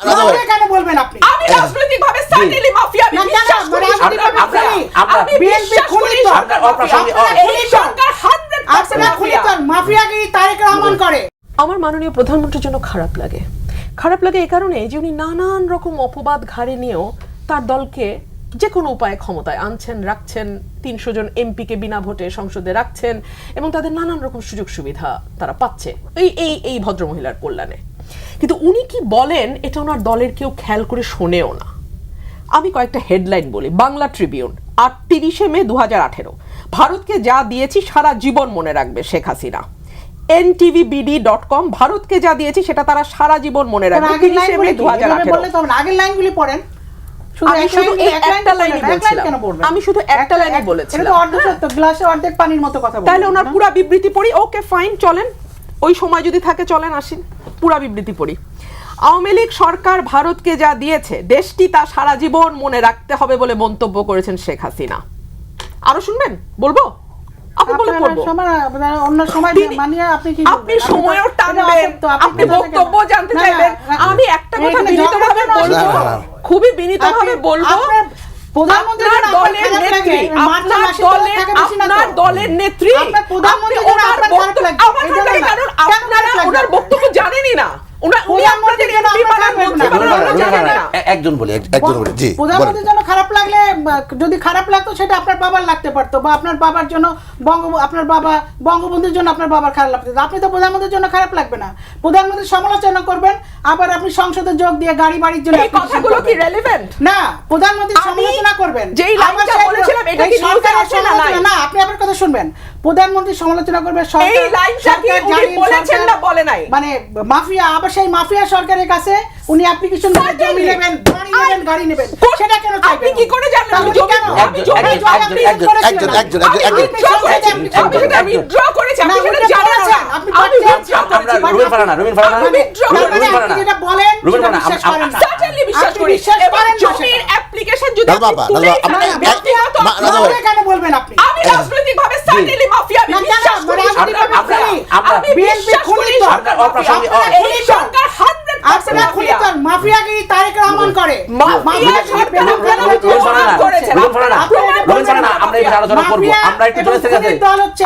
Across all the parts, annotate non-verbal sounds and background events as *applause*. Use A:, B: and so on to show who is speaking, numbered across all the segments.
A: তাহলে বলবেন আপনি?
B: আমি রাজনৈতিকভাবে সার্টেনলি মাফিয়া আমি বিশ্বাস করি
A: রাজনৈতিকভাবে
B: আমরা-
A: খুনি।
C: আমরা-
B: আমি বিশ্বাস করি
A: তো।
C: আপনার অপ্রাসঙ্গিক-
A: আপনারা
B: এই সরকার। 100%
A: আপনারা খুনি মাফিয়াগিরি তারেক রহমান করে।
D: আমার মাননীয় প্রধানমন্ত্রীর জন্য খারাপ লাগে। খারাপ লাগে এই কারণে যে উনি নানান রকম অপবাদ ঘাড়ে নিয়েও তার দলকে যে কোনো উপায়ে ক্ষমতায় আনছেন রাখছেন তিনশো জন এমপিকে বিনা ভোটে সংসদে রাখছেন এবং তাদের নানান রকম সুযোগ সুবিধা তারা পাচ্ছে। এই এই এই ভদ্রমহিলার কল্যাণে। কিন্তু উনি কি বলেন এটা ওনার দলের কেউ খেয়াল করে শোনেও না। আমি কয়েকটা হেডলাইন বলি। বাংলা ট্রিবিউন আটত্রিশে মে দু হাজার আঠেরো। ভারতকে যা দিয়েছি সারা জীবন মনে রাখবে Sheikh Hasina. NTVBD dot com ভারতকে যা দিয়েছি সেটা তারা সারা জীবন মনে রাখবে।
A: আগের
D: তিরিশে মে
A: লাইনগুলি
D: দু হাজার আঠেরো।
A: বললে তো হবে না। আগের লাইনগুলি পড়েন। শুধু
D: আমি শুধু একটা লাইনই বলছিলাম। আমি শুধু একটা
A: এক-
D: লাইনই বলেছিলাম।
A: এটা তো অর্ধ সত্য, গ্লাসে অর্ধেক পানির মতো কথা
D: তাহলে ওনার? পুরা বিবৃতি পড়ি? ওকে ফাইন চলেন। ওই সময় যদি থাকে চলেন আসিন পুরা বিবৃতি পড়ি। আওয়ামী লীগ সরকার ভারতকে যা দিয়েছে দেশটি তা সারা জীবন মনে রাখতে হবে বলে মন্তব্য করেছেন শেখ হাসিনা। আরও শুনবেন? বলব? আপনি বলে পড়ব
A: অন্য সময় মানিয়ে আপনি কি
D: আপনি সময়ও টানবেন। আপনি বক্তব্য জানতে
A: না, না,
D: চাইবেন। আমি একটা কথা বিনীতভাবে বলব। খুবই বিনীতভাবে বলব।
A: আপনার
D: দলের নেত্রী আপনার ওনার বক্তব্য- জানেনই না। উনি উনি আপনাদের এমপি বানান মন্ত্রী বানান জানেন না।
C: একজন বলি একজন বলি জি
A: প্রধানমন্ত্রীর জন্য খারাপ লাগলে যদি খারাপ লাগতো সেটা আপনার বাবার লাগতে পারতো বা আপনার বাবার জন্য বঙ্গ আপনার বাবা বঙ্গবন্ধুর জন্য আপনার বাবার খারাপ লাগতো আপনি তো প্রধানমন্ত্রীর জন্য খারাপ লাগবে না। প্রধানমন্ত্রীর সমালোচনা করবেন আবার আপনি সংসদে যোগ দিয়ে গাড়ি বাড়ির জন্য
D: এই কথাগুলো কি। রেলেভেন্ট
A: না প্রধানমন্ত্রীর
D: আমি
A: সমালোচনা করবেন।
D: যেই লাইনটা বলেছিলাম, এটা কি নিউজে আছে না
A: না আপনি আবার কথা শুনবেন। প্রধানমন্ত্রী সমালোচনা করবে সরকার-
D: এই লাইনটা কি উনি বলেছেন না বলে নাই?
A: মানে মাফিয়া আবার সেই মাফিয়া সরকারের কাছে উনি অ্যাপ্লিকেশন জমি নেবেন বাড়ি নেবেন গাড়ি নেবেন সেটা কেন
D: আপনি কি করে জানলেন? আমি জমি-
A: আপনি
D: জমি-
A: জমি
C: একজন- একজন- একজন- একজন-
D: আমি
C: একজন-
D: করেছি,
A: আপনি
D: সেটা
C: একজন-
D: withdraw করেছি, আপনি
A: না,
D: সেটা জানেন না।
A: আপনি।
D: করেছি।
C: আমরা রুবেল ফারানা রুবেল ফারানা
D: আপনি
A: মানে
C: ফারানা
A: যেটা বলেন
C: রুবেল ফারানা, আম-।
D: Certainly বিশ্বাস করি।
A: বিশ্বাস
D: এবং
A: করেন না
D: জমির
A: সেটা।
D: যদি
C: দাদা বাবা, দাদা আপনি-
A: তাহলে কেন বলবেন আপনি
D: আমি রাজনৈতিকভাবে সার্টেনলি মাফিয়া আমি বিশ্বাস করি আমরা-
C: আমরা-
A: খুনি
D: করি
A: তো।
C: আপনার অপ্রাসঙ্গিক-।
D: সরকার 100%
A: আপনারা তো। মাফিয়াগিরি
C: আমরা এই আলোচনা করব আমরা একটু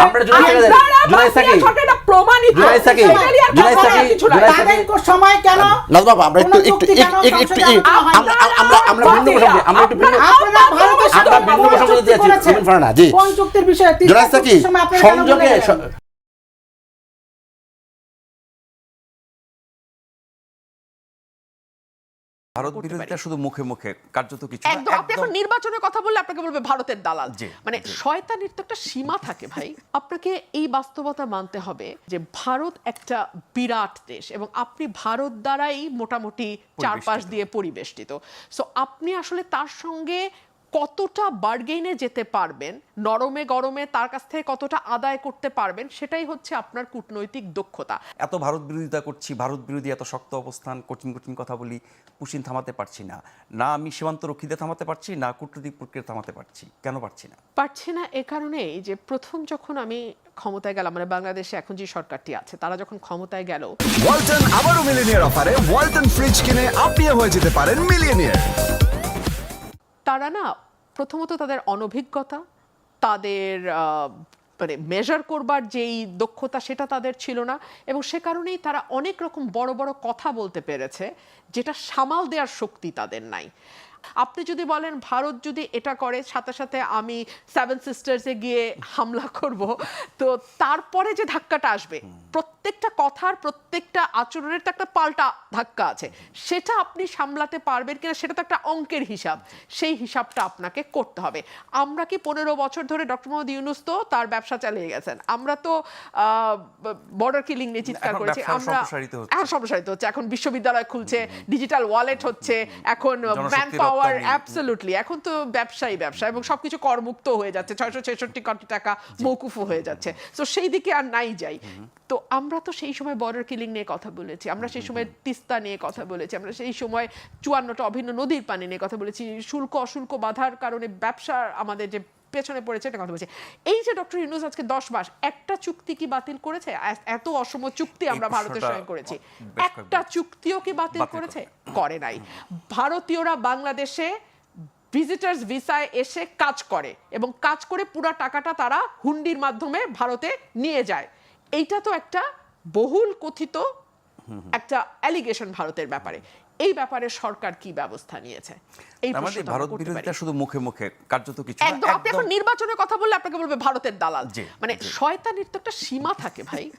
C: আমরা
D: প্রমাণিত।
A: সময় কেন
C: আমরা একটু একটু একটু
A: হয়
C: আমরা আমরা আমরা ভিন্ন প্রসঙ্গে আমরা একটু ভিন্ন আমরা ভিন্ন প্রসঙ্গে ফারানা, জি।
A: কোন চুক্তির বিষয়ে
C: সংযোগে
E: ভারত বিরোধিতা শুধু মুখে মুখে কার্যত কিছু
D: একদম আপনি এখন নির্বাচনের কথা বললে আপনাকে বলবে ভারতের দালাল। মানে শয়তানির তো একটা সীমা থাকে ভাই। আপনাকে এই বাস্তবতা মানতে হবে যে ভারত একটা বিরাট দেশ এবং আপনি ভারত দ্বারাই মোটামুটি চারপাশ দিয়ে পরিবেষ্টিত। সো আপনি আসলে তার সঙ্গে কতটা বার্গেইনে যেতে পারবেন নরমে গরমে তার কাছ থেকে কতটা আদায় করতে পারবেন সেটাই হচ্ছে আপনার কূটনৈতিক দক্ষতা।
E: এত ভারত বিরোধিতা করছি ভারত বিরোধী এত শক্ত অবস্থান কঠিন কঠিন কথা বলি পুশিন থামাতে পারছি না। না আমি সীমান্ত রক্ষীদের থামাতে পারছি না কূটনৈতিক প্রক্রিয়া থামাতে পারছি কেন পারছি না?
D: পারছি না এ কারণেই যে প্রথম যখন আমি ক্ষমতায় গেলাম মানে বাংলাদেশে এখন যে সরকারটি আছে তারা যখন ক্ষমতায় গেল
F: ওয়ালটন আবারও মিলিনিয়ার অফারে ওয়ালটন ফ্রিজ কিনে আপনিও হয়ে যেতে পারেন মিলিয়নিয়ার
D: তারা না প্রথমত তাদের অনভিজ্ঞতা, তাদের মানে মেজার করবার যেই দক্ষতা সেটা তাদের ছিল না এবং সে কারণেই তারা অনেক রকম বড় বড় কথা বলতে পেরেছে যেটা সামাল দেওয়ার শক্তি তাদের নাই। আপনি যদি বলেন ভারত যদি এটা করে সাথে সাথে আমি সেভেন সিস্টার্সে গিয়ে হামলা করব তো তারপরে যে ধাক্কাটা আসবে প্রত্যেকটা কথার প্রত্যেকটা আচরণের তো একটা পাল্টা ধাক্কা আছে। সেটা আপনি সামলাতে পারবেন কিনা সেটা তো একটা অঙ্কের হিসাব। সেই হিসাবটা আপনাকে করতে হবে। আমরা কি পনেরো বছর ধরে ডক্টর মোহাম্মদ ইউনুস তো তার ব্যবসা চালিয়ে গেছেন। আমরা তো বর্ডার কিলিং নিয়ে চিৎকার করেছি। আমরা। এখন সম্প্রসারিত হচ্ছে। এখন বিশ্ববিদ্যালয় খুলছে ডিজিটাল ওয়ালেট হচ্ছে। এখন ম্যান পাওয়ার অ্যাবসলুটলি এখন তো ব্যবসায়ী ব্যবসা এবং সবকিছু করমুক্ত হয়ে যাচ্ছে। ছয়শো ছেষট্টি কোটি টাকা মৌকুফ হয়ে যাচ্ছে। তো সেই দিকে আর নাই যাই। তো আমরা তো সেই সময় বর্ডার কিলিং নিয়ে কথা বলেছি। আমরা সেই সময় তিস্তা নিয়ে কথা বলেছি। আমরা সেই সময় চুয়ান্নটা অভিন্ন নদীর পানি নিয়ে কথা বলেছি। শুল্ক অশুল্ক বাধার কারণে ব্যবসার আমাদের যে পেছনে পড়েছে এটা কথা বলছি। এই যে ডক্টর ইউনুস আজকে দশ মাস একটা চুক্তি কি বাতিল করেছে? এত অসম চুক্তি আমরা ভারতের সঙ্গে করেছি। একটা চুক্তিও কি বাতিল করেছে? করে। নাই। ভারতীয়রা বাংলাদেশে ভিজিটার্স ভিসায় এসে কাজ করে এবং কাজ করে পুরা টাকাটা তারা হুন্ডির মাধ্যমে ভারতে নিয়ে যায়। এইটা তো একটা বহুল কথিত একটা অ্যালিগেশন ভারতের ব্যাপারে। এই ব্যাপারে সরকার কি ব্যবস্থা নিয়েছে? এই
E: আমাদের
D: প্রশ্নটা
E: ভারত বিরোধিতা শুধু মুখে মুখে কার্যত কিছু
D: একদম আপনি এখন নির্বাচনের কথা বললে আপনাকে বলবে ভারতের দালাল। মানে। শয়তানির তো একটা সীমা থাকে ভাই। *laughs*